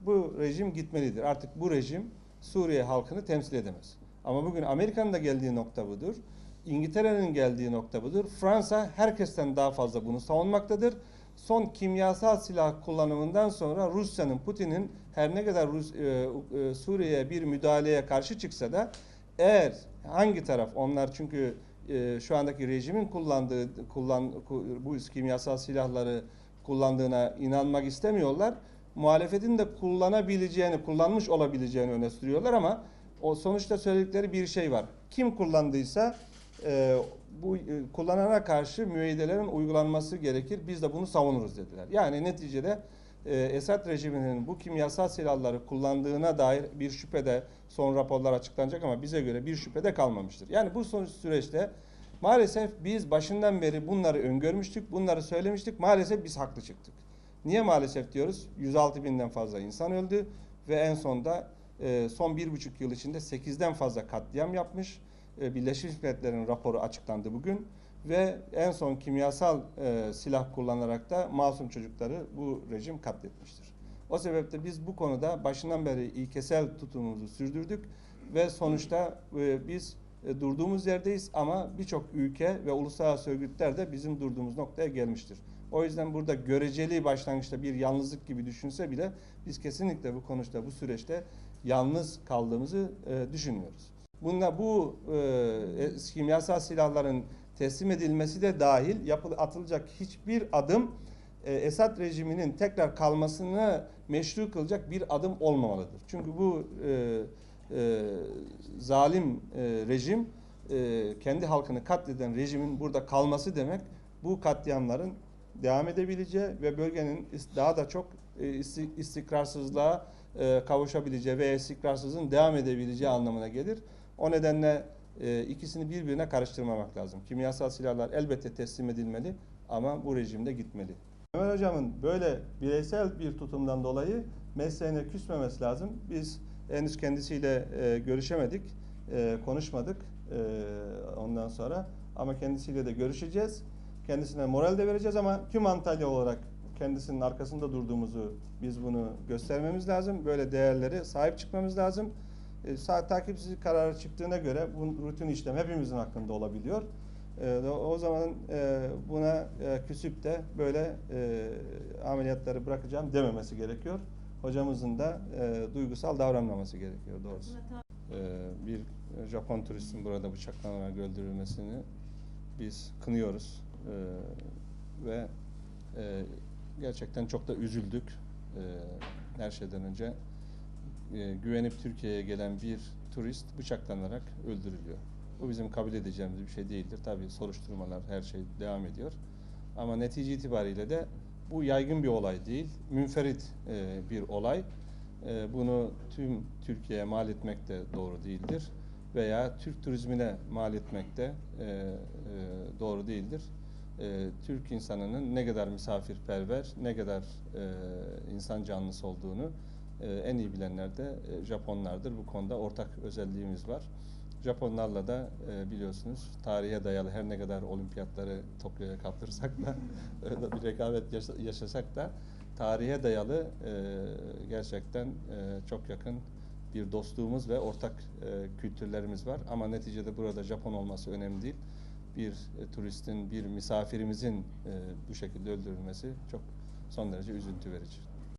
Bu rejim gitmelidir. Artık bu rejim Suriye halkını temsil edemez. Ama bugün Amerika'nın da geldiği nokta budur. İngiltere'nin geldiği nokta budur. Fransa herkesten daha fazla bunu savunmaktadır. Son kimyasal silah kullanımından sonra Rusya'nın, Putin'in her ne kadar Rus, e, e, Suriye'ye bir müdahaleye karşı çıksa da eğer hangi taraf onlar çünkü e, şu andaki rejimin kullandığı kullan ku- bu kimyasal silahları kullandığına inanmak istemiyorlar. Muhalefetin de kullanabileceğini, kullanmış olabileceğini öne sürüyorlar ama o sonuçta söyledikleri bir şey var. Kim kullandıysa e, bu e, kullanana karşı müeyyidelerin uygulanması gerekir. Biz de bunu savunuruz dediler. Yani neticede e, Esad rejiminin bu kimyasal silahları kullandığına dair bir şüphede son raporlar açıklanacak ama bize göre bir şüphede kalmamıştır. Yani bu son süreçte maalesef biz başından beri bunları öngörmüştük, bunları söylemiştik. Maalesef biz haklı çıktık. Niye maalesef diyoruz? 106 binden fazla insan öldü ve en sonda e, son bir buçuk yıl içinde 8'den fazla katliam yapmış. E, Birleşmiş Milletler'in raporu açıklandı bugün ve en son kimyasal e, silah kullanarak da masum çocukları bu rejim katletmiştir. O sebeple biz bu konuda başından beri ilkesel tutumumuzu sürdürdük ve sonuçta e, biz e, durduğumuz yerdeyiz ama birçok ülke ve uluslararası örgütler de bizim durduğumuz noktaya gelmiştir. O yüzden burada göreceli başlangıçta bir yalnızlık gibi düşünse bile biz kesinlikle bu konuşta bu süreçte yalnız kaldığımızı e, düşünmüyoruz. Bununla bu e, kimyasal silahların teslim edilmesi de dahil yapıl atılacak hiçbir adım e, Esad rejiminin tekrar kalmasını meşru kılacak bir adım olmamalıdır. Çünkü bu e, e, zalim e, rejim e, kendi halkını katleden rejimin burada kalması demek bu katliamların devam edebileceği ve bölgenin daha da çok e, isti- istikrarsızlığa e, kavuşabileceği ve istikrarsızlığın devam edebileceği anlamına gelir. O nedenle e, ikisini birbirine karıştırmamak lazım. Kimyasal silahlar elbette teslim edilmeli ama bu rejimde gitmeli. Ömer Hocam'ın böyle bireysel bir tutumdan dolayı mesleğine küsmemesi lazım. Biz henüz kendisiyle e, görüşemedik, e, konuşmadık e, ondan sonra ama kendisiyle de görüşeceğiz. Kendisine moral de vereceğiz ama tüm Antalya olarak kendisinin arkasında durduğumuzu biz bunu göstermemiz lazım. Böyle değerlere sahip çıkmamız lazım. E, takipsizlik kararı çıktığına göre bu rutin işlem hepimizin hakkında olabiliyor. E, o zaman e, buna e, küsüp de böyle e, ameliyatları bırakacağım dememesi gerekiyor. Hocamızın da e, duygusal davranmaması gerekiyor doğrusu. E, bir Japon turistin burada bıçaklanarak öldürülmesini biz kınıyoruz E, ve e, gerçekten çok da üzüldük. E, her şeyden önce e, güvenip Türkiye'ye gelen bir turist bıçaklanarak öldürülüyor. Bu bizim kabul edeceğimiz bir şey değildir. Tabii soruşturmalar her şey devam ediyor. Ama netice itibariyle de bu yaygın bir olay değil, münferit e, bir olay. E, bunu tüm Türkiye'ye mal etmek de doğru değildir. Veya Türk turizmine mal etmek de e, e, doğru değildir. E, Türk insanının ne kadar misafirperver, ne kadar e, insan canlısı olduğunu e, en iyi bilenler de e, Japonlardır. Bu konuda ortak özelliğimiz var. Japonlarla da e, biliyorsunuz tarihe dayalı her ne kadar olimpiyatları Tokyo'ya kaptırsak da öyle bir rekabet yaşa- yaşasak da tarihe dayalı e, gerçekten e, çok yakın bir dostluğumuz ve ortak e, kültürlerimiz var. Ama neticede burada Japon olması önemli değil. Bir e, turistin, bir misafirimizin e, bu şekilde öldürülmesi çok son derece üzüntü verici.